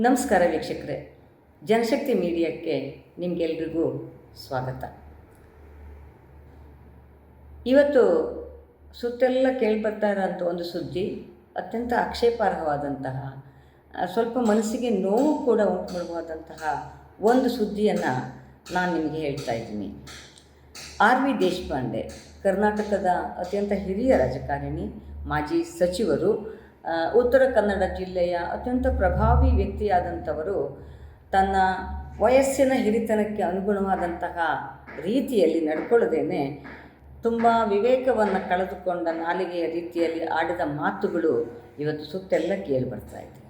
ನಮಸ್ಕಾರ ವೀಕ್ಷಕರೇ. ಜನಶಕ್ತಿ ಮೀಡಿಯಾಕ್ಕೆ ನಿಮಗೆಲ್ರಿಗೂ ಸ್ವಾಗತ. ಇವತ್ತು ಸುತ್ತೆಲ್ಲ ಕೇಳಿಬರ್ತಾ ಇರೋಂಥ ಒಂದು ಸುದ್ದಿ ಅತ್ಯಂತ ಆಕ್ಷೇಪಾರ್ಹವಾದಂತಹ ಸ್ವಲ್ಪ ಮನಸ್ಸಿಗೆ ನೋವು ಕೂಡ ಉಂಟು ಮಾಡುವಾದಂತಹ ಒಂದು ಸುದ್ದಿಯನ್ನು ನಾನು ನಿಮಗೆ ಹೇಳ್ತಾ ಇದ್ದೀನಿ. ಆರ್ ವಿ ದೇಶಪಾಂಡೆ, ಕರ್ನಾಟಕದ ಅತ್ಯಂತ ಹಿರಿಯ ರಾಜಕಾರಣಿ, ಮಾಜಿ ಸಚಿವರು ಉತ್ತರ ಕನ್ನಡ ಜಿಲ್ಲೆಯ ಅತ್ಯಂತ ಪ್ರಭಾವಿ ವ್ಯಕ್ತಿಯಾದಂಥವರು ತನ್ನ ವಯಸ್ಸಿನ ಹಿರಿತನಕ್ಕೆ ಅನುಗುಣವಾದಂತಹ ರೀತಿಯಲ್ಲಿ ನಡ್ಕೊಳ್ಳದೇನೆ ತುಂಬ ವಿವೇಕವನ್ನು ಕಳೆದುಕೊಂಡ ನಾಲಿಗೆಯ ರೀತಿಯಲ್ಲಿ ಆಡಿದ ಮಾತುಗಳು ಇವತ್ತು ಸುತ್ತೆಲ್ಲ ಕೇಳಿ ಬರ್ತಾ ಇದೆ.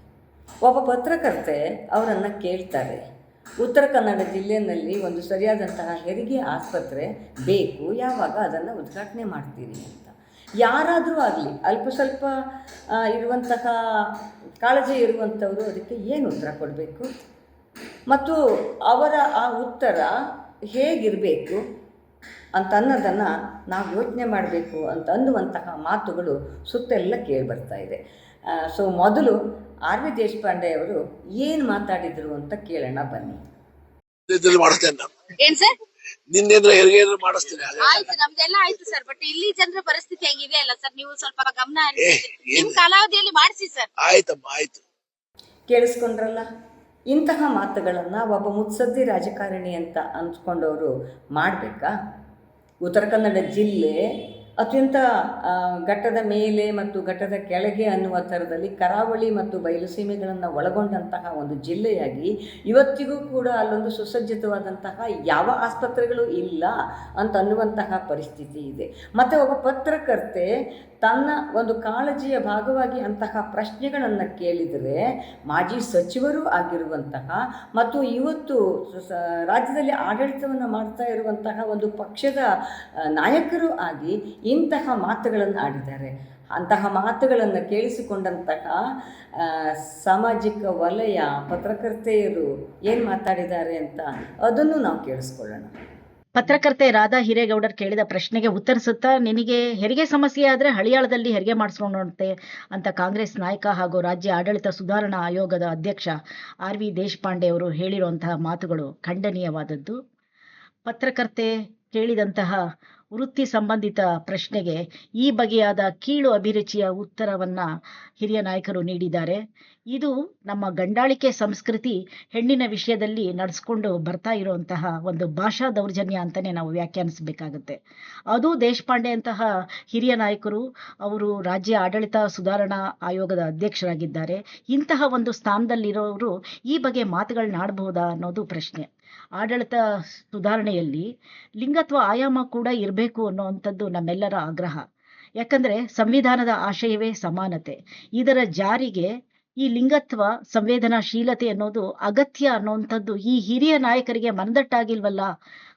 ಒಬ್ಬ ಪತ್ರಕರ್ತೆ ಅವರನ್ನು ಕೇಳ್ತಾರೆ, ಉತ್ತರ ಕನ್ನಡ ಜಿಲ್ಲೆಯಲ್ಲಿ ಒಂದು ಸರಿಯಾದಂತಹ ಹೆರಿಗೆ ಆಸ್ಪತ್ರೆ ಬೇಕು, ಯಾವಾಗ ಅದನ್ನು ಉದ್ಘಾಟನೆ ಮಾಡ್ತೀರಿ ಅಂತ. ಯಾರಾದರೂ ಆಗಲಿ ಅಲ್ಪ ಸ್ವಲ್ಪ ಇರುವಂತಹ ಕಾಳಜಿ ಇರುವಂಥವರು ಅದಕ್ಕೆ ಏನು ಉತ್ತರ ಕೊಡಬೇಕು? ಮತ್ತು ಅವರ ಆ ಉತ್ತರ ಹೇಗಿರಬೇಕು ಅಂತ ಅನ್ನೋದನ್ನು ನಾವು ಯೋಚನೆ ಮಾಡಬೇಕು ಅಂತ ಅನ್ನುವಂತಹ ಮಾತುಗಳು ಸುತ್ತೆಲ್ಲ ಕೇಳಿಬರ್ತಾ ಇದೆ. ಸೊ ಮೊದಲು ಆರ್ ವಿ ದೇಶಪಾಂಡೆ ಅವರು ಏನು ಮಾತಾಡಿದರು ಅಂತ ಕೇಳೋಣ ಬನ್ನಿ. ನಿನ್ನೇಂದ್ರ ಹೆರಿಗೆ ಏನಾದ್ರು ಮಾಡಿಸ್ತೇನೆ. ಆಯ್ತು ನಮ್ದೆಲ್ಲ ಆಯ್ತು ಸರ್ ಬಟ್ ಇಲ್ಲಿ ಜನರ ಪರಿಸ್ಥಿತಿ ಹೆಂಗಿದೆ ಅಲ್ಲ ಸರ್? ನೀವು ಸ್ವಲ್ಪ ಗಮನ ಹರಿಸಿ. ಏ, ಏನ್- ನಿಮ್ ಕಾಲಾವಧಿಯಲ್ಲಿ ಮಾಡಿಸಿ ಸರ್. ಆಯ್ತಮ್ಮ ಆಯ್ತು. ಕೇಳಿಸ್ಕೊಂಡ್ರಲ್ಲ? ಇಂತಹ ಮಾತುಗಳನ್ನು ಒಬ್ಬ ಮುತ್ಸದ್ದಿ ರಾಜಕಾರಣಿ ಅಂತ ಅನ್ಸ್ಕೊಂಡವರು ಮಾಡಬೇಕಾ? ಉತ್ತರ ಕನ್ನಡ ಜಿಲ್ಲೆ ಅತ್ಯಂತ ಘಟ್ಟದ ಮೇಲೆ ಮತ್ತು ಘಟ್ಟದ ಕೆಳಗೆ ಅನ್ನುವ ಥರದಲ್ಲಿ ಕರಾವಳಿ ಮತ್ತು ಬಯಲುಸೀಮೆಗಳನ್ನು ಒಳಗೊಂಡಂತಹ ಒಂದು ಜಿಲ್ಲೆಯಾಗಿ ಇವತ್ತಿಗೂ ಕೂಡ ಅಲ್ಲೊಂದು ಸುಸಜ್ಜಿತವಾದಂತಹ ಯಾವ ಆಸ್ಪತ್ರೆಗಳು ಇಲ್ಲ ಅಂತ ಅನ್ನುವಂತಹ ಪರಿಸ್ಥಿತಿ ಇದೆ. ಮತ್ತು ಒಬ್ಬ ಪತ್ರಕರ್ತೆ ತನ್ನ ಒಂದು ಕಾಳಜಿಯ ಭಾಗವಾಗಿ ಅಂತಹ ಪ್ರಶ್ನೆಗಳನ್ನು ಕೇಳಿದರೆ ಮಾಜಿ ಸಚಿವರು ಆಗಿರುವಂತಹ ಮತ್ತು ಇವತ್ತು ರಾಜ್ಯದಲ್ಲಿ ಆಡಳಿತವನ್ನು ಮಾಡ್ತಾ ಇರುವಂತಹ ಒಂದು ಪಕ್ಷದ ನಾಯಕರು ಆಗಿ ಇಂತಹ ಮಾತುಗಳನ್ನು ಆಡಿದ್ದಾರೆ. ಅಂತಹ ಮಾತುಗಳನ್ನು ಕೇಳಿಸಿಕೊಂಡಂತಹ ಸಾಮಾಜಿಕ ವಲಯ ಪತ್ರಕರ್ತೆಯರು ಏನು ಮಾತಾಡಿದ್ದಾರೆ ಅಂತ ಅದನ್ನು ನಾವು ಕೇಳಿಸ್ಕೊಳ್ಳೋಣ. ಪತ್ರಕರ್ತೆ ರಾಧಾ ಹಿರೇಗೌಡರ್ ಕೇಳಿದ ಪ್ರಶ್ನೆಗೆ ಉತ್ತರಿಸುತ್ತಾ, ನಿನಗೆ ಹೆರಿಗೆ ಸಮಸ್ಯೆ ಆದರೆ ಹಳಿಯಾಳದಲ್ಲಿ ಹೆರಿಗೆ ಮಾಡಿಸ್ಕೊಂಡಂತೆ ಅಂತ ಕಾಂಗ್ರೆಸ್ ನಾಯಕ ಹಾಗೂ ರಾಜ್ಯ ಆಡಳಿತ ಸುಧಾರಣಾ ಆಯೋಗದ ಅಧ್ಯಕ್ಷ ಆರ್ ವಿ ದೇಶಪಾಂಡೆ ಅವರು ಹೇಳಿರುವಂತಹ ಮಾತುಗಳು ಖಂಡನೀಯವಾದದ್ದು. ಪತ್ರಕರ್ತೆ ಕೇಳಿದಂತಹ ವೃತ್ತಿ ಸಂಬಂಧಿತ ಪ್ರಶ್ನೆಗೆ ಈ ಬಗೆಯಾದ ಕೀಳು ಅಭಿರುಚಿಯ ಉತ್ತರವನ್ನು ಹಿರಿಯ ನಾಯಕರು ನೀಡಿದ್ದಾರೆ. ಇದು ನಮ್ಮ ಗಂಡಾಳಿಕೆ ಸಂಸ್ಕೃತಿ ಹೆಣ್ಣಿನ ವಿಷಯದಲ್ಲಿ ನಡೆಸ್ಕೊಂಡು ಬರ್ತಾ ಇರುವಂತಹ ಒಂದು ಭಾಷಾ ದೌರ್ಜನ್ಯ ಅಂತಲೇ ನಾವು ವ್ಯಾಖ್ಯಾನಿಸಬೇಕಾಗುತ್ತೆ. ಅದು ದೇಶಪಾಂಡೆ ಅಂತಹ ಹಿರಿಯ ನಾಯಕರು, ಅವರು ರಾಜ್ಯ ಆಡಳಿತ ಸುಧಾರಣಾ ಆಯೋಗದ ಅಧ್ಯಕ್ಷರಾಗಿದ್ದಾರೆ. ಇಂತಹ ಒಂದು ಸ್ಥಾನದಲ್ಲಿರೋರು ಈ ಬಗ್ಗೆ ಮಾತುಗಳನ್ನ ಆಡಬಹುದಾ ಅನ್ನೋದು ಪ್ರಶ್ನೆ. ಆಡಳಿತ ಸುಧಾರಣೆಯಲ್ಲಿ ಲಿಂಗತ್ವ ಆಯಾಮ ಕೂಡ ಇರಬೇಕು ಅನ್ನುವಂಥದ್ದು ನಮ್ಮೆಲ್ಲರ ಆಗ್ರಹ. ಯಾಕಂದ್ರೆ ಸಂವಿಧಾನದ ಆಶಯವೇ ಸಮಾನತೆ. ಇದರ ಜಾರಿಗೆ ಈ ಲಿಂಗತ್ವ ಸಂವೇದನಾಶೀಲತೆ ಅನ್ನೋದು ಅಗತ್ಯ ಅನ್ನೋವಂಥದ್ದು ಈ ಹಿರಿಯ ನಾಯಕರಿಗೆ ಮನದಟ್ಟಾಗಿಲ್ವಲ್ಲ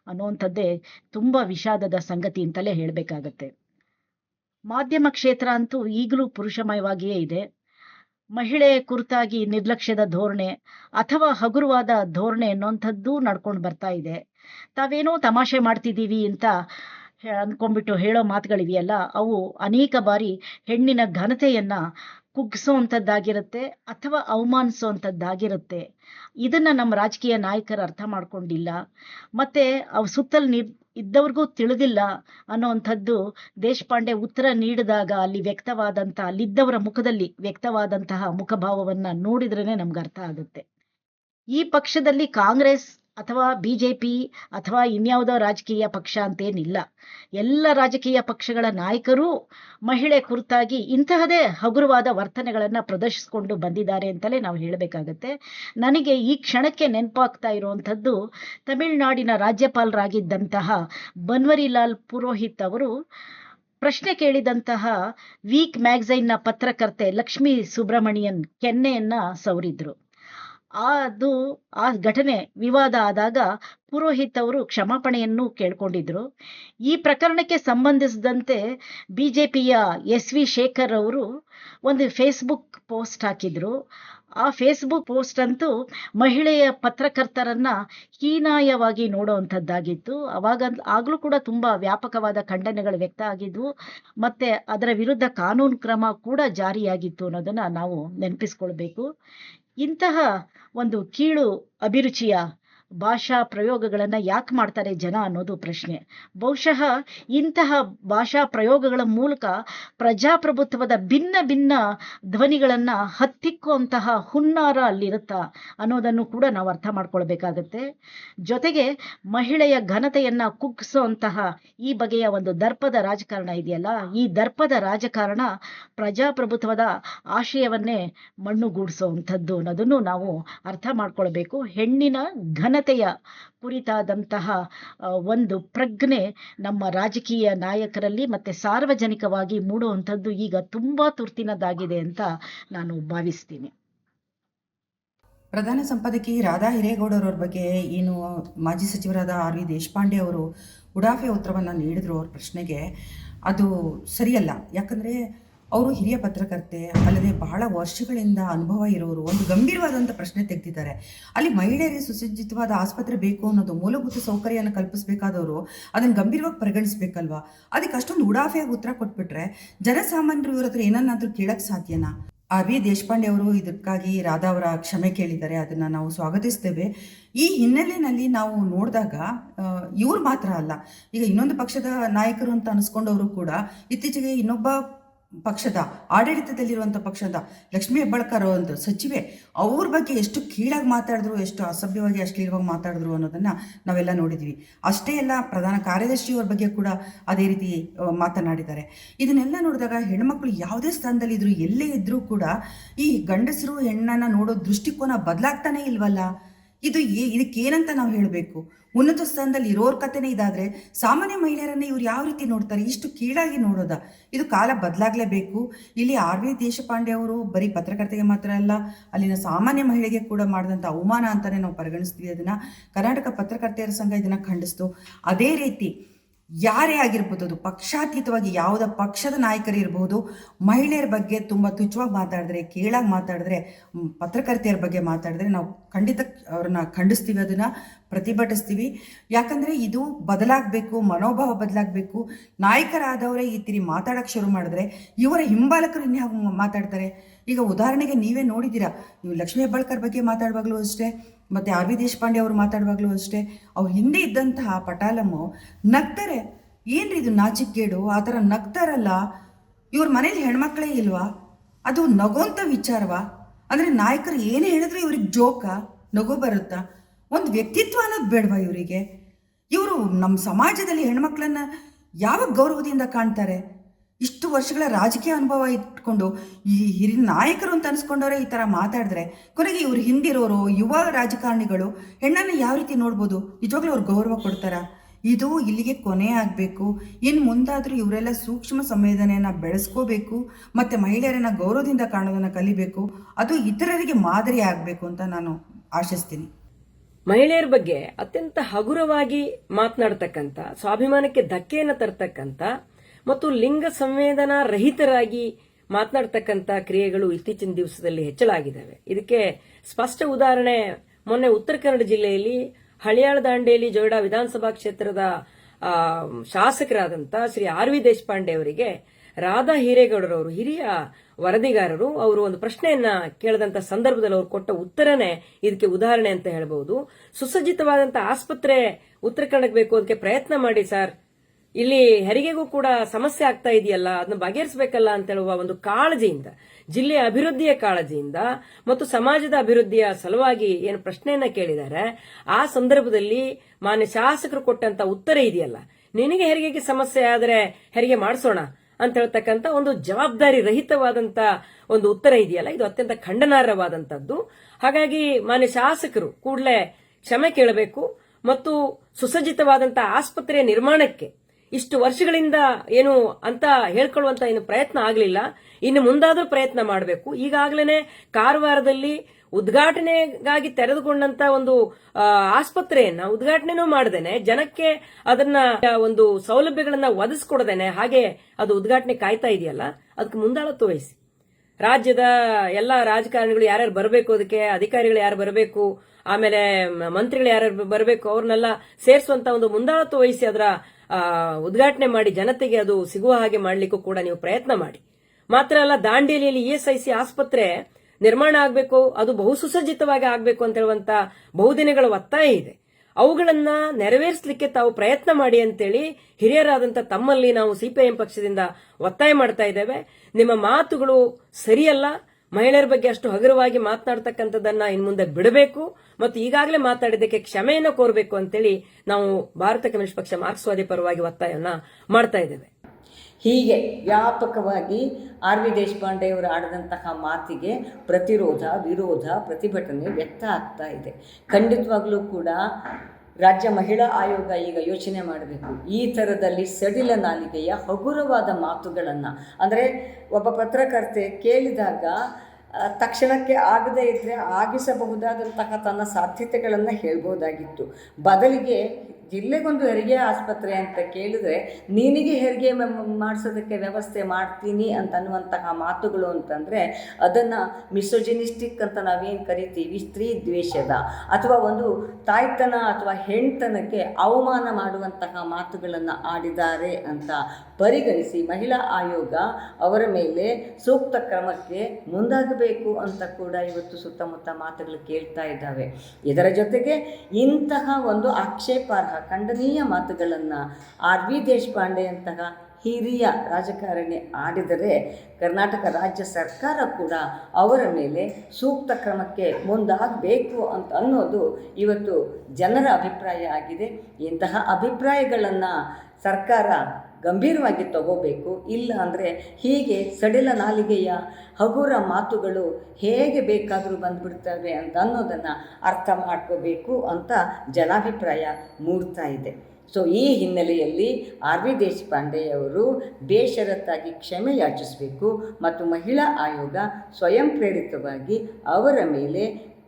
ಅನ್ನುವಂಥದ್ದೇ ತುಂಬಾ ವಿಷಾದದ ಸಂಗತಿ ಅಂತಲೇ ಹೇಳಬೇಕಾಗತ್ತೆ. ಮಾಧ್ಯಮ ಕ್ಷೇತ್ರ ಅಂತೂ ಈಗಲೂ ಪುರುಷಮಯವಾಗಿಯೇ ಇದೆ. ಮಹಿಳೆ ಕುರಿತಾಗಿ ನಿರ್ಲಕ್ಷ್ಯದ ಧೋರಣೆ ಅಥವಾ ಹಗುರವಾದ ಧೋರಣೆ ಅನ್ನೋಂಥದ್ದು ನಡ್ಕೊಂಡು ಬರ್ತಾ ಇದೆ. ತಾವೇನೋ ತಮಾಷೆ ಮಾಡ್ತಿದ್ದೀವಿ ಅಂತ ಅಂದ್ಕೊಂಡ್ಬಿಟ್ಟು ಹೇಳೋ ಮಾತುಗಳಿವೆಯಲ್ಲ, ಅವು ಅನೇಕ ಬಾರಿ ಹೆಣ್ಣಿನ ಘನತೆಯನ್ನು ಕುಗ್ಗಿಸೋವಂಥದ್ದಾಗಿರುತ್ತೆ ಅಥವಾ ಅವಮಾನಿಸೋವಂಥದ್ದಾಗಿರುತ್ತೆ ಇದನ್ನು ನಮ್ಮ ರಾಜಕೀಯ ನಾಯಕರು ಅರ್ಥ ಮಾಡ್ಕೊಂಡಿಲ್ಲ. ಮತ್ತು ಅವು ಸುತ್ತಲ್ ನಿ ಇದ್ದವ್ರಿಗೂ ತಿಳಿದಿಲ್ಲ ಅನ್ನೋವಂಥದ್ದು ದೇಶಪಾಂಡೆ ಉತ್ತರ ನೀಡಿದಾಗ ಅಲ್ಲಿ ವ್ಯಕ್ತವಾದಂತಹ ಅಲ್ಲಿದ್ದವರ ಮುಖದಲ್ಲಿ ವ್ಯಕ್ತವಾದಂತಹ ಮುಖಭಾವವನ್ನ ನೋಡಿದ್ರೇನೆ ನಮ್ಗೆ ಅರ್ಥ ಆಗುತ್ತೆ. ಈ ಪಕ್ಷದಲ್ಲಿ ಕಾಂಗ್ರೆಸ್ ಅಥವಾ ಬಿ ಜೆ ಪಿ ಅಥವಾ ಇನ್ಯಾವುದೋ ರಾಜಕೀಯ ಪಕ್ಷ ಅಂತೇನಿಲ್ಲ. ಎಲ್ಲ ರಾಜಕೀಯ ಪಕ್ಷಗಳ ನಾಯಕರು ಮಹಿಳೆ ಕುರಿತಾಗಿ ಇಂತಹದೇ ಹಗುರವಾದ ವರ್ತನೆಗಳನ್ನು ಪ್ರದರ್ಶಿಸಿಕೊಂಡು ಬಂದಿದ್ದಾರೆ ಅಂತಲೇ ನಾವು ಹೇಳಬೇಕಾಗತ್ತೆ. ನನಗೆ ಈ ಕ್ಷಣಕ್ಕೆ ನೆನಪಾಗ್ತಾ ಇರುವಂಥದ್ದು ತಮಿಳುನಾಡಿನ ರಾಜ್ಯಪಾಲರಾಗಿದ್ದಂತಹ ಬನ್ವರಿಲಾಲ್ ಪುರೋಹಿತ್ ಅವರು ಪ್ರಶ್ನೆ ಕೇಳಿದಂತಹ ವೀಕ್ ಮ್ಯಾಗಝೈನ್ನ ಪತ್ರಕರ್ತೆ ಲಕ್ಷ್ಮೀ ಸುಬ್ರಮಣಿಯನ್ ಕೆನ್ನೆಯನ್ನ ಸವರಿದ್ರು. ಅದು, ಆ ಘಟನೆ ವಿವಾದ ಆದಾಗ ಪುರೋಹಿತ್ ಅವರು ಕ್ಷಮಾಪಣೆಯನ್ನು ಕೇಳ್ಕೊಂಡಿದ್ರು. ಈ ಪ್ರಕರಣಕ್ಕೆ ಸಂಬಂಧಿಸಿದಂತೆ ಬಿ ಜೆ ಪಿಯ ಎಸ್ ವಿ ಶೇಖರ್ ಅವರು ಒಂದು ಫೇಸ್ಬುಕ್ ಪೋಸ್ಟ್ ಹಾಕಿದ್ರು. ಆ ಫೇಸ್ಬುಕ್ ಪೋಸ್ಟ್ ಅಂತೂ ಮಹಿಳೆಯ ಪತ್ರಕರ್ತರನ್ನ ಹೀನಾಯವಾಗಿ ನೋಡುವಂಥದ್ದಾಗಿತ್ತು. ಅವಾಗ ಆಗಲೂ ಕೂಡ ತುಂಬ ವ್ಯಾಪಕವಾದ ಖಂಡನೆಗಳು ವ್ಯಕ್ತ ಆಗಿದ್ವು. ಮತ್ತೆ ಅದರ ವಿರುದ್ಧ ಕಾನೂನು ಕ್ರಮ ಕೂಡ ಜಾರಿಯಾಗಿತ್ತು ಅನ್ನೋದನ್ನ ನಾವು ನೆನಪಿಸ್ಕೊಳ್ಬೇಕು. ಇಂತಹ ಒಂದು ಕೀಳು ಅಭಿರುಚಿಯ ಭಾಷಾ ಪ್ರಯೋಗಗಳನ್ನು ಯಾಕೆ ಮಾಡ್ತಾರೆ ಜನ ಅನ್ನೋದು ಪ್ರಶ್ನೆ. ಬಹುಶಃ ಇಂತಹ ಭಾಷಾ ಪ್ರಯೋಗಗಳ ಮೂಲಕ ಪ್ರಜಾಪ್ರಭುತ್ವದ ಭಿನ್ನ ಭಿನ್ನ ಧ್ವನಿಗಳನ್ನು ಹತ್ತಿಕ್ಕುವಂತಹ ಹುನ್ನಾರ ಅಲ್ಲಿರುತ್ತಾ ಅನ್ನೋದನ್ನು ಕೂಡ ನಾವು ಅರ್ಥ ಮಾಡ್ಕೊಳ್ಬೇಕಾಗತ್ತೆ. ಜೊತೆಗೆ ಮಹಿಳೆಯ ಘನತೆಯನ್ನು ಕುಗ್ಗಿಸುವಂತಹ ಈ ಬಗೆಯ ಒಂದು ದರ್ಪದ ರಾಜಕಾರಣ ಇದೆಯಲ್ಲ, ಈ ದರ್ಪದ ರಾಜಕಾರಣ ಪ್ರಜಾಪ್ರಭುತ್ವದ ಆಶಯವನ್ನೇ ಮಣ್ಣುಗೂಡಿಸುವಂಥದ್ದು ಅನ್ನೋದನ್ನು ನಾವು ಅರ್ಥ ಮಾಡ್ಕೊಳ್ಬೇಕು. ಹೆಣ್ಣಿನ ಘನತೆಯ ಕುರಿತಾದಂತಹ ಒಂದು ಪ್ರಜ್ಞೆ ನಮ್ಮ ರಾಜಕೀಯ ನಾಯಕರಲ್ಲಿ ಮತ್ತು ಸಾರ್ವಜನಿಕವಾಗಿ ಮೂಡುವಂಥದ್ದು ಈಗ ತುಂಬ ತುರ್ತಿನದಾಗಿದೆ ಅಂತ ನಾನು ಭಾವಿಸ್ತೀನಿ. ಪ್ರಧಾನ ಸಂಪಾದಕಿ ರಾಧಾ ಹಿರೇಗೌಡರವ್ರ ಬಗ್ಗೆ ಏನು ಮಾಜಿ ಸಚಿವರಾದ ಆರ್ ವಿ ದೇಶಪಾಂಡೆ ಅವರು ಉಡಾಫೆ ಉತ್ತರವನ್ನು ನೀಡಿದ್ರು ಅವ್ರ ಪ್ರಶ್ನೆಗೆ, ಅದು ಸರಿಯಲ್ಲ. ಯಾಕಂದರೆ ಅವರು ಹಿರಿಯ ಪತ್ರಕರ್ತೆ ಅಲ್ಲದೆ ಬಹಳ ವರ್ಷಗಳಿಂದ ಅನುಭವ ಇರೋರು ಒಂದು ಗಂಭೀರವಾದಂಥ ಪ್ರಶ್ನೆ ತೆಗೆದಿದ್ದಾರೆ. ಅಲ್ಲಿ ಮಹಿಳೆಯರಿಗೆ ಸುಸಜ್ಜಿತವಾದ ಆಸ್ಪತ್ರೆ ಬೇಕು ಅನ್ನೋದು ಮೂಲಭೂತ ಸೌಕರ್ಯನ ಕಲ್ಪಿಸಬೇಕಾದವರು ಅದನ್ನು ಗಂಭೀರವಾಗಿ ಪರಿಗಣಿಸ್ಬೇಕಲ್ವಾ? ಅದಕ್ಕೆ ಅಷ್ಟೊಂದು ಉಡಾಫೆಯಾಗಿ ಉತ್ತರ ಕೊಟ್ಬಿಟ್ರೆ ಜನಸಾಮಾನ್ಯರು ಇವ್ರ ಹತ್ರ ಏನನ್ನಾದರೂ ಕೇಳಕ್ಕೆ ಸಾಧ್ಯನಾ? ವಿ ದೇಶಪಾಂಡೆ ಅವರು ಇದಕ್ಕಾಗಿ ರಾಧಾ ಅವರ ಕ್ಷಮೆ ಕೇಳಿದ್ದಾರೆ, ಅದನ್ನು ನಾವು ಸ್ವಾಗತಿಸ್ತೇವೆ. ಈ ಹಿನ್ನೆಲೆಯಲ್ಲಿ ನಾವು ನೋಡಿದಾಗ ಇವ್ರು ಮಾತ್ರ ಅಲ್ಲ, ಈಗ ಇನ್ನೊಂದು ಪಕ್ಷದ ನಾಯಕರು ಅಂತ ಅನಿಸ್ಕೊಂಡವರು ಕೂಡ ಇತ್ತೀಚೆಗೆ ಇನ್ನೊಬ್ಬ ಪಕ್ಷದ ಆಡಳಿತದಲ್ಲಿರುವಂಥ ಪಕ್ಷದ ಲಕ್ಷ್ಮೀ ಹೆಬ್ಬಾಳ್ಕರ್ ಒಂದು ಸಚಿವೆ, ಅವ್ರ ಬಗ್ಗೆ ಎಷ್ಟು ಕೀಳಾಗಿ ಮಾತಾಡಿದ್ರು, ಎಷ್ಟು ಅಸಭ್ಯವಾಗಿ ಅಶ್ಲೀಲವಾಗಿ ಮಾತಾಡಿದ್ರು ಅನ್ನೋದನ್ನು ನಾವೆಲ್ಲ ನೋಡಿದ್ವಿ. ಅಷ್ಟೇ ಅಲ್ಲ, ಪ್ರಧಾನ ಕಾರ್ಯದರ್ಶಿಯವ್ರ ಬಗ್ಗೆ ಕೂಡ ಅದೇ ರೀತಿ ಮಾತನಾಡಿದ್ದಾರೆ. ಇದನ್ನೆಲ್ಲ ನೋಡಿದಾಗ ಹೆಣ್ಮಕ್ಳು ಯಾವುದೇ ಸ್ಥಾನದಲ್ಲಿದ್ದರೂ ಎಲ್ಲೇ ಇದ್ದರೂ ಕೂಡ ಈ ಗಂಡಸರು, ಹೆಣ್ಣನ್ನು ನೋಡೋ ದೃಷ್ಟಿಕೋನ ಬದಲಾಗ್ತಾನೆ ಇಲ್ವಲ್ಲ? ಇದು ಇದಕ್ಕೇನಂತ ನಾವು ಹೇಳಬೇಕು? ಉನ್ನತ ಸ್ಥಾನದಲ್ಲಿ ಇರೋರ್ ಕಥೆನೇ ಇದಾದರೆ ಸಾಮಾನ್ಯ ಮಹಿಳೆಯರನ್ನ ಇವ್ರು ಯಾವ ರೀತಿ ನೋಡ್ತಾರೆ? ಇಷ್ಟು ಕೀಳಾಗಿ ನೋಡೋದ? ಇದು ಕಾಲ ಬದಲಾಗಲೇಬೇಕು. ಇಲ್ಲಿ ಆರ್ ವಿ ದೇಶಪಾಂಡೆ ಅವರು ಬರೀ ಪತ್ರಕರ್ತೆಗೆ ಮಾತ್ರ ಅಲ್ಲ, ಅಲ್ಲಿನ ಸಾಮಾನ್ಯ ಮಹಿಳೆಗೆ ಕೂಡ ಮಾಡಿದಂಥ ಅವಮಾನ ಅಂತಲೇ ನಾವು ಪರಿಗಣಿಸ್ತೀವಿ. ಅದನ್ನು ಕರ್ನಾಟಕ ಪತ್ರಕರ್ತೆಯರ ಸಂಘ ಇದನ್ನು ಖಂಡಿಸ್ತು. ಅದೇ ರೀತಿ ಯಾರೇ ಆಗಿರ್ಬೋದು ಅದು ಪಕ್ಷಾತೀತವಾಗಿ ಯಾವುದ ಪಕ್ಷದ ನಾಯಕರು ಇರಬಹುದು ಮಹಿಳೆಯರ ಬಗ್ಗೆ ತುಂಬ ತುಚ್ಛವಾಗಿ ಮಾತಾಡಿದ್ರೆ, ಕೇಳಾಗಿ ಮಾತಾಡಿದ್ರೆ ಪತ್ರಕರ್ತೆಯರ ಬಗ್ಗೆ ಮಾತಾಡಿದ್ರೆ ನಾವು ಖಂಡಿತ ಅವ್ರನ್ನ ಖಂಡಿಸ್ತೀವಿ, ಅದನ್ನು ಪ್ರತಿಭಟಿಸ್ತೀವಿ. ಯಾಕಂದರೆ ಇದು ಬದಲಾಗಬೇಕು, ಮನೋಭಾವ ಬದಲಾಗಬೇಕು. ನಾಯಕರಾದವರೇ ಈ ತಿರಿ ಮಾತಾಡೋಕ್ಕೆ ಶುರು ಮಾಡಿದ್ರೆ ಇವರ ಹಿಂಬಾಲಕರು ಇನ್ಯಾವ ಮಾತಾಡ್ತಾರೆ? ಈಗ ಉದಾಹರಣೆಗೆ ನೀವೇ ನೋಡಿದ್ದೀರಾ, ನೀವು ಲಕ್ಷ್ಮೀ ಹೆಬ್ಬಾಳ್ಕರ್ ಬಗ್ಗೆ ಮಾತಾಡುವಾಗಲೂ ಅಷ್ಟೇ. ಮತ್ತು ಆರ್ ವಿ ದೇಶಪಾಂಡೆ ಅವರು ಮಾತಾಡುವಾಗಲೂ ಅಷ್ಟೇ, ಅವ್ರ ಹಿಂದೆ ಇದ್ದಂತಹ ಪಟಾಲಮ್ಮು ನಗ್ತಾರೆ. ಏನ್ರಿ ಇದು ನಾಚಿಕ್ಕೇಡು ಆ ಥರ ನಗ್ತಾರಲ್ಲ, ಇವ್ರ ಮನೇಲಿ ಹೆಣ್ಮಕ್ಳೇ ಇಲ್ವಾ? ಅದು ನಗೋಂತ ವಿಚಾರವಾ? ಅಂದರೆ ನಾಯಕರು ಏನು ಹೇಳಿದ್ರು ಇವ್ರಿಗೆ ಜೋಕ, ನಗು ಬರುತ್ತಾ? ಒಂದು ವ್ಯಕ್ತಿತ್ವ ಅನ್ನೋದು ಬೇಡವಾ ಇವರಿಗೆ? ಇವರು ನಮ್ಮ ಸಮಾಜದಲ್ಲಿ ಹೆಣ್ಮಕ್ಳನ್ನ ಯಾವ ಗೌರವದಿಂದ ಕಾಣ್ತಾರೆ? ಇಷ್ಟು ವರ್ಷಗಳ ರಾಜಕೀಯ ಅನುಭವ ಇಟ್ಕೊಂಡು ಈ ಹಿರಿಯ ನಾಯಕರು ಅಂತ ಅನ್ಸ್ಕೊಂಡವ್ರೆ ಈ ಥರ ಮಾತಾಡಿದ್ರೆ, ಕೊನೆಗೆ ಇವ್ರು ಹಿಂದಿರೋರು, ಯುವ ರಾಜಕಾರಣಿಗಳು, ಹೆಣ್ಣನ್ನು ಯಾವ ರೀತಿ ನೋಡ್ಬೋದು? ನಿಜವಾಗ್ಲೂ ಅವ್ರು ಗೌರವ ಕೊಡ್ತಾರಾ? ಇದು ಇಲ್ಲಿಗೆ ಕೊನೆ ಆಗಬೇಕು. ಇನ್ನು ಮುಂದಾದರೂ ಇವರೆಲ್ಲ ಸೂಕ್ಷ್ಮ ಸಂವೇದನೆಯನ್ನು ಬೆಳೆಸ್ಕೋಬೇಕು, ಮತ್ತು ಮಹಿಳೆಯರನ್ನ ಗೌರವದಿಂದ ಕಾಣೋದನ್ನು ಕಲಿಬೇಕು. ಅದು ಇತರರಿಗೆ ಮಾದರಿ ಆಗಬೇಕು ಅಂತ ನಾನು ಆಶಿಸ್ತೀನಿ. ಮಹಿಳೆಯರ ಬಗ್ಗೆ ಅತ್ಯಂತ ಹಗುರವಾಗಿ ಮಾತನಾಡ್ತಕ್ಕಂಥ, ಸ್ವಾಭಿಮಾನಕ್ಕೆ ಧಕ್ಕೆಯನ್ನು ತರ್ತಕ್ಕಂಥ ಮತ್ತು ಲಿಂಗ ಸಂವೇದನಾ ರಹಿತರಾಗಿ ಮಾತನಾಡ್ತಕ್ಕಂಥ ಕ್ರಿಯೆಗಳು ಇತ್ತೀಚಿನ ದಿವಸದಲ್ಲಿ ಹೆಚ್ಚಳಾಗಿದ್ದಾವೆ. ಇದಕ್ಕೆ ಸ್ಪಷ್ಟ ಉದಾಹರಣೆ, ಮೊನ್ನೆ ಉತ್ತರ ಕನ್ನಡ ಜಿಲ್ಲೆಯಲ್ಲಿ ಹಳಿಯಾಳ ದಾಂಡೇಲಿ ಜೋಯಿಡಾ ವಿಧಾನಸಭಾ ಕ್ಷೇತ್ರದ ಶಾಸಕರಾದಂಥ ಶ್ರೀ ಆರ್ ವಿ ದೇಶಪಾಂಡೆ ಅವರಿಗೆ ರಾಧಾ ಹಿರೇಗೌಡರವರು, ಹಿರಿಯ ವರದಿಗಾರರು ಅವರು ಒಂದು ಪ್ರಶ್ನೆಯನ್ನ ಕೇಳಿದಂತ ಸಂದರ್ಭದಲ್ಲಿ ಅವರು ಕೊಟ್ಟ ಉತ್ತರನೇ ಇದಕ್ಕೆ ಉದಾಹರಣೆ ಅಂತ ಹೇಳಬಹುದು. ಸುಸಜ್ಜಿತವಾದಂತಹ ಆಸ್ಪತ್ರೆ ಉತ್ತರ ಕನ್ನಡಕ್ಕೆ ಬೇಕು ಅದಕ್ಕೆ ಪ್ರಯತ್ನ ಮಾಡಿ ಸರ್. ಇಲ್ಲಿ ಹೆರಿಗೆಗೂ ಕೂಡ ಸಮಸ್ಯೆ ಆಗ್ತಾ ಇದೆಯಲ್ಲ ಅದನ್ನ ಬಗೆಹರಿಸಬೇಕಲ್ಲ ಅಂತ ಹೇಳುವ ಒಂದು ಕಾಳಜಿಯಿಂದ, ಜಿಲ್ಲೆಯ ಅಭಿವೃದ್ಧಿಯ ಕಾಳಜಿಯಿಂದ ಮತ್ತು ಸಮಾಜದ ಅಭಿವೃದ್ಧಿಯ ಸಲುವಾಗಿ ಏನು ಪ್ರಶ್ನೆಯನ್ನ ಕೇಳಿದ್ದಾರೆ ಆ ಸಂದರ್ಭದಲ್ಲಿ ಮಾನ್ಯ ಶಾಸಕರು ಕೊಟ್ಟಂತ ಉತ್ತರ ಇದೆಯಲ್ಲ. ನಿನಗೆ ಹೆರಿಗೆಗೆ ಸಮಸ್ಯೆ ಆದರೆ ಹೆರಿಗೆ ಮಾಡಿಸೋಣ ಅಂತ ಹೇಳ್ತಕ್ಕಂಥ ಒಂದು ಜವಾಬ್ದಾರಿ ರಹಿತವಾದಂತ ಒಂದು ಉತ್ತರ ಇದೆಯಲ್ಲ. ಇದು ಅತ್ಯಂತ ಖಂಡನಾರ್ಹವಾದಂತದ್ದು. ಹಾಗಾಗಿ ಮಾನ್ಯ ಶಾಸಕರು ಕೂಡಲೇ ಕ್ಷಮೆ ಕೇಳಬೇಕು ಮತ್ತು ಸುಸಜ್ಜಿತವಾದಂತಹ ಆಸ್ಪತ್ರೆಯ ನಿರ್ಮಾಣಕ್ಕೆ ಇಷ್ಟು ವರ್ಷಗಳಿಂದ ಏನು ಅಂತ ಹೇಳ್ಕೊಳ್ಳುವಂತ ಏನು ಪ್ರಯತ್ನ ಆಗಲಿಲ್ಲ. ಇನ್ನು ಮುಂದಾದ್ರೂ ಪ್ರಯತ್ನ ಮಾಡಬೇಕು. ಈಗಾಗಲೇ ಕಾರವಾರದಲ್ಲಿ ಉದ್ಘಾಟನೆಗಾಗಿ ತೆರೆದುಕೊಂಡಂತ ಒಂದು ಆಸ್ಪತ್ರೆಯನ್ನ ಉದ್ಘಾಟನೆನೂ ಮಾಡದೇನೆ. ಜನಕ್ಕೆ ಅದನ್ನ ಒಂದು ಸೌಲಭ್ಯಗಳನ್ನ ಒದಗಿಸ್ಕೊಡದೇನೆ. ಹಾಗೆ ಅದು ಉದ್ಘಾಟನೆ ಕಾಯ್ತಾ ಇದೆಯಲ್ಲ? ಅದಕ್ಕೆ ಮುಂದಾಳತ್ವ ವಹಿಸಿ. ರಾಜ್ಯದ ಎಲ್ಲ ರಾಜಕಾರಣಿಗಳು ಯಾರ್ಯಾರು ಬರಬೇಕು ಅದಕ್ಕೆ? ಅಧಿಕಾರಿಗಳು ಯಾರು ಬರಬೇಕು? ಆಮೇಲೆ ಮಂತ್ರಿಗಳು ಯಾರ್ಯಾರು ಬರಬೇಕು, ಅವ್ರನ್ನೆಲ್ಲ ಸೇರಿಸುವಂತ ಒಂದು ಮುಂದಾಳತ್ವ ವಹಿಸಿ ಅದರ ಉದ್ಘಾಟನೆ ಮಾಡಿ ಜನತೆಗೆ ಅದು ಸಿಗುವ ಹಾಗೆ ಮಾಡಲಿಕ್ಕೂ ಕೂಡ ನೀವು ಪ್ರಯತ್ನ ಮಾಡಿ. ಮಾತ್ರ ಅಲ್ಲ, ದಾಂಡೇಲಿಯಲ್ಲಿ ಇಎಸ್ಐಸಿ ಆಸ್ಪತ್ರೆ ನಿರ್ಮಾಣ ಆಗಬೇಕು, ಅದು ಬಹು ಸುಸಜ್ಜಿತವಾಗಿ ಆಗಬೇಕು ಅಂತ ಹೇಳುವಂತ ಬಹುದಿನಗಳ ಒತ್ತಾಯ ಇದೆ. ಅವುಗಳನ್ನ ನೆರವೇರಿಸಲಿಕ್ಕೆ ತಾವು ಪ್ರಯತ್ನ ಮಾಡಿ ಅಂತೇಳಿ ಹಿರಿಯರಾದಂತ ತಮ್ಮಲ್ಲಿ ನಾವು ಸಿಪಿಐಎಂ ಪಕ್ಷದಿಂದ ಒತ್ತಾಯ ಮಾಡ್ತಾ ಇದ್ದೇವೆ. ನಿಮ್ಮ ಮಾತುಗಳು ಸರಿಯಲ್ಲ ಮಹಿಳೆಯರ ಬಗ್ಗೆ ಅಷ್ಟು ಹಗುರವಾಗಿ ಮಾತನಾಡ್ತಕ್ಕಂಥದ್ದನ್ನ ಇನ್ ಮುಂದೆ ಬಿಡಬೇಕು ಮತ್ತು ಈಗಾಗಲೇ ಮಾತಾಡಿದ್ದಕ್ಕೆ ಕ್ಷಮೆಯನ್ನು ಕೋರಬೇಕು ಅಂತೇಳಿ ನಾವು ಭಾರತ ಕಮ್ಯುನಿಸ್ಟ್ ಪಕ್ಷ ಮಾರ್ಕ್ಸ್ವಾದಿ ಪರವಾಗಿ ಒತ್ತಾಯವನ್ನ ಮಾಡ್ತಾ ಇದ್ದೇವೆ. ಹೀಗೆ ವ್ಯಾಪಕವಾಗಿ ಆರ್ ವಿ ದೇಶಪಾಂಡೆಯವರು ಆಡಿದಂತಹ ಮಾತಿಗೆ ಪ್ರತಿರೋಧ, ವಿರೋಧ, ಪ್ರತಿಭಟನೆ ವ್ಯಕ್ತ ಆಗ್ತಾ ಇದೆ. ಖಂಡಿತವಾಗ್ಲೂ ಕೂಡ ರಾಜ್ಯ ಮಹಿಳಾ ಆಯೋಗ ಈಗ ಯೋಚನೆ ಮಾಡಬೇಕು. ಈ ಥರದಲ್ಲಿ ಸಡಿಲ ನಾಲಿಗೆಯ ಹಗುರವಾದ ಮಾತುಗಳನ್ನು, ಅಂದರೆ ಒಬ್ಬ ಪತ್ರಕರ್ತೆ ಕೇಳಿದಾಗ ತಕ್ಷಣಕ್ಕೆ ಆಗದೇ ಇದ್ದರೆ ಆಗಿಸಬಹುದಾದಂತಹ ತನ್ನ ಸಾಧ್ಯತೆಗಳನ್ನು ಹೇಳ್ಬೋದಾಗಿತ್ತು. ಬದಲಿಗೆ ಜಿಲ್ಲೆಗೊಂದು ಹೆರಿಗೆ ಆಸ್ಪತ್ರೆ ಅಂತ ಕೇಳಿದ್ರೆ ನಿನಗೆ ಹೆರಿಗೆ ಮಾಡಿಸೋದಕ್ಕೆ ವ್ಯವಸ್ಥೆ ಮಾಡ್ತೀನಿ ಅಂತ ಅನ್ನುವಂತಹ ಮಾತುಗಳು ಅಂತಂದರೆ ಅದನ್ನು ಮಿಸೋಜಿನಿಸ್ಟಿಕ್ ಅಂತ ನಾವೇನು ಕರಿತೀವಿ ಸ್ತ್ರೀ ದ್ವೇಷದ ಅಥವಾ ಒಂದು ತಾಯ್ತನ ಅಥವಾ ಹೆಣ್ತನಕ್ಕೆ ಅವಮಾನ ಮಾಡುವಂತಹ ಮಾತುಗಳನ್ನು ಆಡಿದ್ದಾರೆ ಅಂತ ಪರಿಗಣಿಸಿ ಮಹಿಳಾ ಆಯೋಗ ಅವರ ಮೇಲೆ ಸೂಕ್ತ ಕ್ರಮಕ್ಕೆ ಮುಂದಾಗಬೇಕು ಅಂತ ಕೂಡ ಇವತ್ತು ಸುತ್ತಮುತ್ತ ಮಾತುಗಳು ಕೇಳ್ತಾ ಇದ್ದಾವೆ. ಇದರ ಜೊತೆಗೆ ಇಂತಹ ಒಂದು ಆಕ್ಷೇಪಾರ್ಹ ಖಂಡನೀಯ ಮಾತುಗಳನ್ನು ಆರ್ ವಿ ದೇಶಪಾಂಡೆ ಅಂತಹ ಹಿರಿಯ ರಾಜಕಾರಣಿ ಆಡಿದರೆ ಕರ್ನಾಟಕ ರಾಜ್ಯ ಸರ್ಕಾರ ಕೂಡ ಅವರ ಮೇಲೆ ಸೂಕ್ತ ಕ್ರಮಕ್ಕೆ ಮುಂದಾಗಬೇಕು ಅಂತ ಅನ್ನೋದು ಇವತ್ತು ಜನರ ಅಭಿಪ್ರಾಯ ಆಗಿದೆ. ಇಂತಹ ಅಭಿಪ್ರಾಯಗಳನ್ನು ಸರ್ಕಾರ ಗಂಭೀರವಾಗಿ ತಗೋಬೇಕು. ಇಲ್ಲ ಅಂದರೆ ಹೀಗೆ ಸಡಿಲ ನಾಲಿಗೆಯ ಹಗುರ ಮಾತುಗಳು ಹೇಗೆ ಬೇಕಾದರೂ ಬಂದುಬಿಡ್ತವೆ ಅಂತ ಅನ್ನೋದನ್ನು ಅರ್ಥ ಮಾಡ್ಕೋಬೇಕು ಅಂತ ಜನಾಭಿಪ್ರಾಯ ಮೂಡ್ತಾ ಇದೆ. ಸೊ ಈ ಹಿನ್ನೆಲೆಯಲ್ಲಿ ಆರ್ ವಿ ದೇಶಪಾಂಡೆಯವರು ಬೇಷರತ್ತಾಗಿ ಕ್ಷಮೆ ಯಾಚಿಸಬೇಕು ಮತ್ತು ಮಹಿಳಾ ಆಯೋಗ ಸ್ವಯಂ ಪ್ರೇರಿತವಾಗಿ ಅವರ ಮೇಲೆ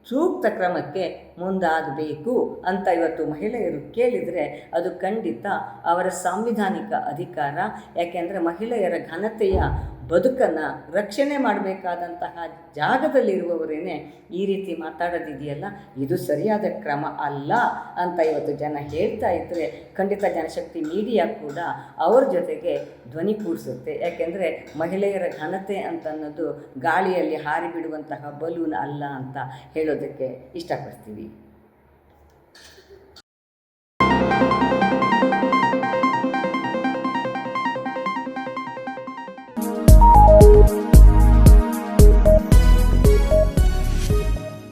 ಸೂಕ್ತ ಕ್ರಮಕ್ಕೆ ಮುಂದಾಗಬೇಕು ಅಂತ ಇವತ್ತು ಮಹಿಳೆಯರು ಕೇಳಿದರೆ ಅದು ಖಂಡಿತ ಅವರ ಸಾಂವಿಧಾನಿಕ ಅಧಿಕಾರ. ಯಾಕೆಂದರೆ ಮಹಿಳೆಯರ ಘನತೆಯ ಬದುಕನ್ನು ರಕ್ಷಣೆ ಮಾಡಬೇಕಾದಂತಹ ಜಾಗದಲ್ಲಿರುವವರೇನೆ ಈ ರೀತಿ ಮಾತಾಡೋದಿದೆಯಲ್ಲ ಇದು ಸರಿಯಾದ ಕ್ರಮ ಅಲ್ಲ ಅಂತ ಇವತ್ತು ಜನ ಹೇಳ್ತಾ ಇದ್ದರೆ ಖಂಡಿತ ಜನಶಕ್ತಿ ಮೀಡಿಯಾ ಕೂಡ ಅವ್ರ ಜೊತೆಗೆ ಧ್ವನಿ ಕೂಡಿಸುತ್ತೆ ಯಾಕೆಂದರೆ ಮಹಿಳೆಯರ ಘನತೆ ಅಂತ ಅನ್ನೋದು ಗಾಳಿಯಲ್ಲಿ ಹಾರಿ ಬಿಡುವಂತಹ ಬಲೂನ್ ಅಲ್ಲ ಅಂತ ಹೇಳೋದಕ್ಕೆ ಇಷ್ಟಪಡ್ತೀವಿ.